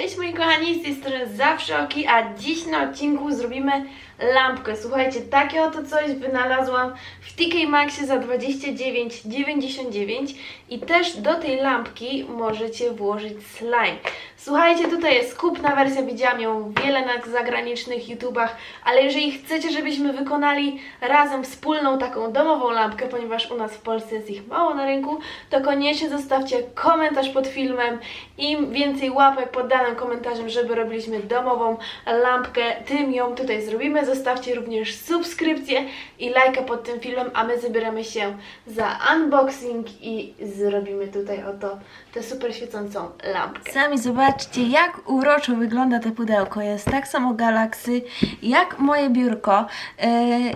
Cześć moi kochani, z tej strony Zawsze Oki, a dziś na odcinku zrobimy lampkę. Słuchajcie, takie oto coś wynalazłam w TK Maxie za 29,99 i też do tej lampki możecie włożyć slime. Słuchajcie, tutaj jest kupna wersja, widziałam ją wiele na zagranicznych YouTubach, ale jeżeli chcecie, żebyśmy wykonali razem wspólną taką domową lampkę, ponieważ u nas w Polsce jest ich mało na rynku, to koniecznie zostawcie komentarz pod filmem. Im więcej łapek pod danym komentarzem, żeby robiliśmy domową lampkę, tym ją tutaj zrobimy. Zostawcie również subskrypcję i lajka pod tym filmem, a my zabieramy się za unboxing i zrobimy tutaj oto tę super świecącą lampkę. Sami zobaczcie, jak uroczo wygląda to pudełko. Jest tak samo galaksy, jak moje biurko. E,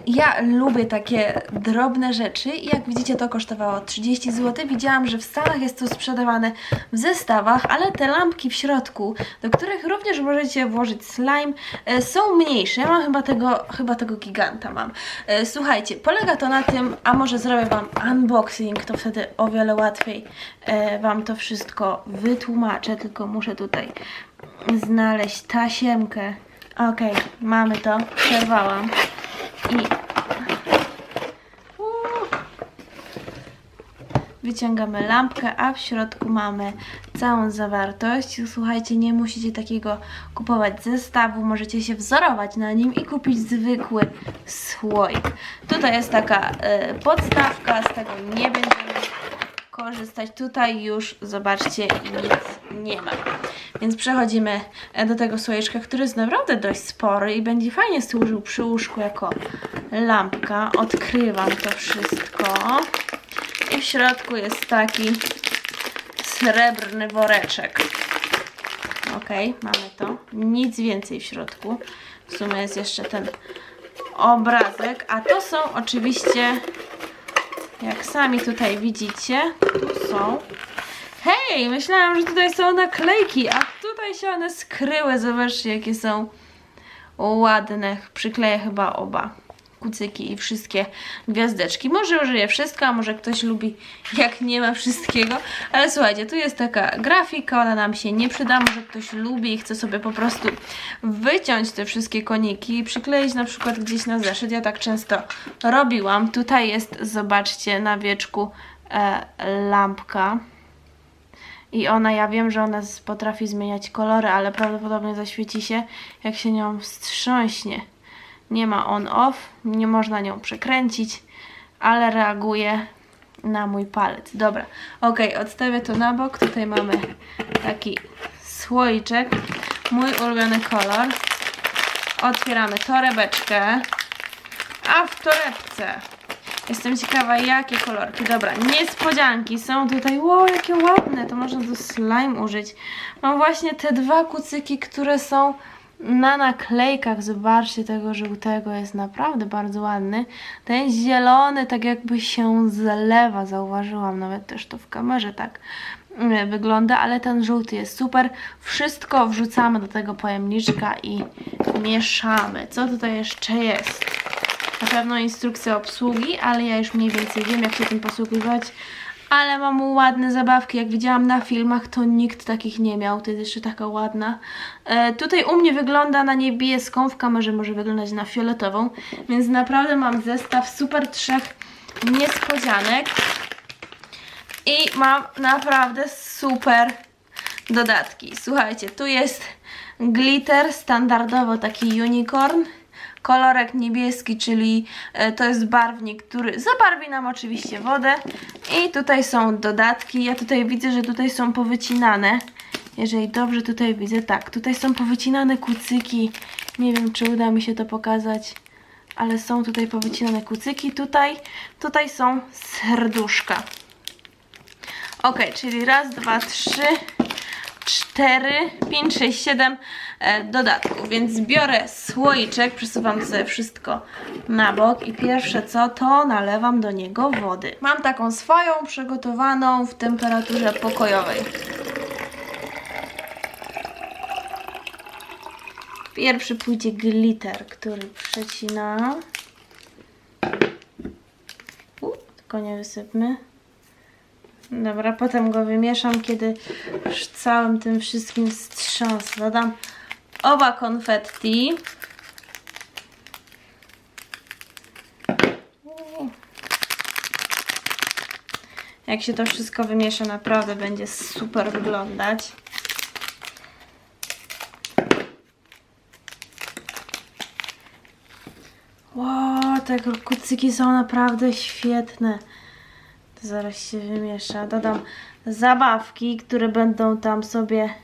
ja lubię takie drobne rzeczy jak widzicie to kosztowało 30 zł. Widziałam, że w Stanach jest to sprzedawane w zestawach, ale te lampki w środku, do których również możecie włożyć slime, e, są mniejsze. Ja mam chyba tego, chyba tego giganta mam. E, Słuchajcie, polega to na tym, a może zrobię Wam unboxing, to wtedy o wiele łatwiej Wam to wszystko wytłumaczę, tylko muszę tutaj znaleźć tasiemkę. Okej, mamy to, przerwałam i wyciągamy lampkę, a w środku mamy całą zawartość. Słuchajcie, nie musicie takiego kupować zestawu, możecie się wzorować na nim i kupić zwykły słoik. Tutaj jest taka e, podstawka, z tego nie będziemy korzystać. Tutaj już, zobaczcie, nic nie ma. Więc przechodzimy e, do tego słoiczka, który jest naprawdę dość spory i będzie fajnie służył przy łóżku jako lampka. Odkrywam to wszystko. I w środku jest taki srebrny woreczek. Ok, mamy to. Nic więcej w środku. W sumie jest jeszcze ten obrazek, a to są oczywiście jak sami tutaj widzicie, są. Hej, myślałam, że tutaj są naklejki, a tutaj się one skryły. Zobaczcie, jakie są ładne. Przykleję chyba oba kucyki i wszystkie gwiazdeczki. Może użyję wszystko, a może ktoś lubi, jak nie ma wszystkiego. Ale słuchajcie, tu jest taka grafika, ona nam się nie przyda. Może ktoś lubi i chce sobie po prostu wyciąć te wszystkie koniki i przykleić na przykład gdzieś na zeszyt. Ja tak często robiłam. Tutaj jest, zobaczcie, na wieczku e, lampka. I ona, ja wiem, że ona potrafi zmieniać kolory, ale prawdopodobnie zaświeci się, jak się nią wstrząśnie. Nie ma on-off, nie można nią przekręcić, ale reaguje na mój palec. Dobra, ok, odstawię to na bok. Tutaj mamy taki słoiczek, mój ulubiony kolor. Otwieramy torebeczkę, a w torebce Jestem ciekawa, jakie kolorki. Dobra, niespodzianki są tutaj. Wow, jakie ładne. To można do slime użyć. Mam właśnie te dwa kucyki, które są na naklejkach. Zobaczcie, tego żółtego jest naprawdę bardzo ładny. Ten zielony tak jakby się zalewa. Zauważyłam nawet też to w kamerze tak mm, wygląda, ale ten żółty jest super. Wszystko wrzucamy do tego pojemniczka i mieszamy. Co tutaj jeszcze jest? na pewno instrukcja obsługi, ale ja już mniej więcej wiem, jak się tym posługiwać. Ale mam ładne zabawki, jak widziałam na filmach, to nikt takich nie miał. To jest jeszcze taka ładna. E, tutaj u mnie wygląda na niebieską, w kamerze może wyglądać na fioletową, więc naprawdę mam zestaw super trzech niespodzianek. I mam naprawdę super dodatki. Słuchajcie, tu jest glitter, standardowo taki unicorn kolorek niebieski, czyli e, to jest barwnik, który zabarwi nam oczywiście wodę. I tutaj są dodatki. Ja tutaj widzę, że tutaj są powycinane. Jeżeli dobrze tutaj widzę, tak, tutaj są powycinane kucyki. Nie wiem, czy uda mi się to pokazać, ale są tutaj powycinane kucyki. Tutaj, tutaj są serduszka. Ok, czyli raz, dwa, trzy, 4, 5, 6, 7 e, dodatków. Więc biorę słoiczek, przesuwam sobie wszystko na bok i pierwsze co, to nalewam do niego wody. Mam taką swoją przygotowaną w temperaturze pokojowej. Pierwszy pójdzie glitter, który przecinam. U, tylko nie wysypmy. Dobra, potem go wymieszam, kiedy już całym tym wszystkim wstrząs. Dodam oba konfetti. Jak się to wszystko wymiesza, naprawdę będzie super wyglądać. Wow, te kucyki są naprawdę świetne. Zaraz się wymiesza. Dodam zabawki, które będą tam sobie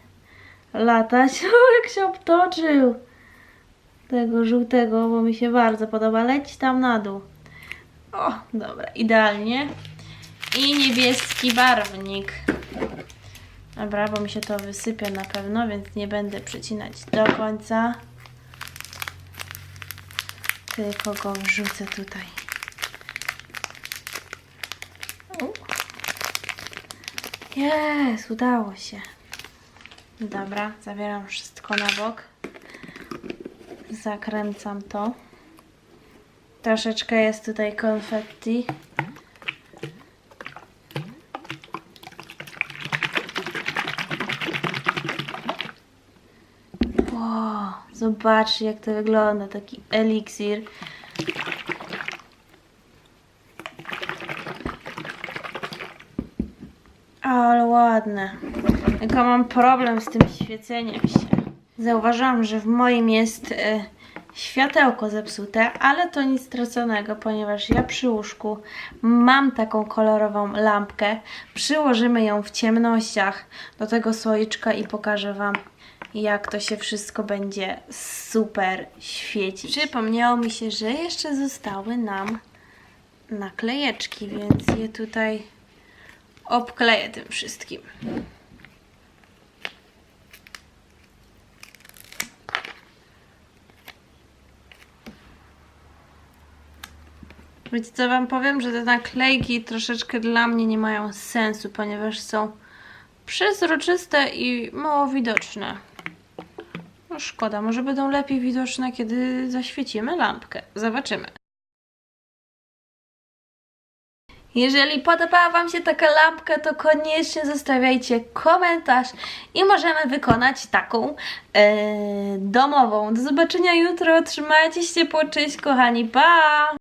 latać. O, jak się obtoczył! Tego żółtego, bo mi się bardzo podoba. Leć tam na dół. O, dobra, idealnie. I niebieski barwnik. Dobra, bo mi się to wysypie na pewno, więc nie będę przycinać do końca. Tylko go wrzucę tutaj. Jest, udało się. Dobra, zabieram wszystko na bok. Zakręcam to. Troszeczkę jest tutaj konfetti. Wow, zobaczcie jak to wygląda, taki eliksir. Ale ładne. Tylko mam problem z tym świeceniem się. Zauważyłam, że w moim jest e, światełko zepsute, ale to nic straconego, ponieważ ja przy łóżku mam taką kolorową lampkę. Przyłożymy ją w ciemnościach do tego słoiczka i pokażę Wam, jak to się wszystko będzie super świecić. Przypomniało mi się, że jeszcze zostały nam naklejeczki, więc je tutaj obkleję tym wszystkim. Wiecie co wam powiem, że te naklejki troszeczkę dla mnie nie mają sensu, ponieważ są przezroczyste i mało widoczne. No szkoda, może będą lepiej widoczne, kiedy zaświecimy lampkę. Zobaczymy. Jeżeli podobała Wam się taka lampka, to koniecznie zostawiajcie komentarz i możemy wykonać taką e, domową. Do zobaczenia jutro. Trzymajcie się ciepło. Cześć kochani. Pa!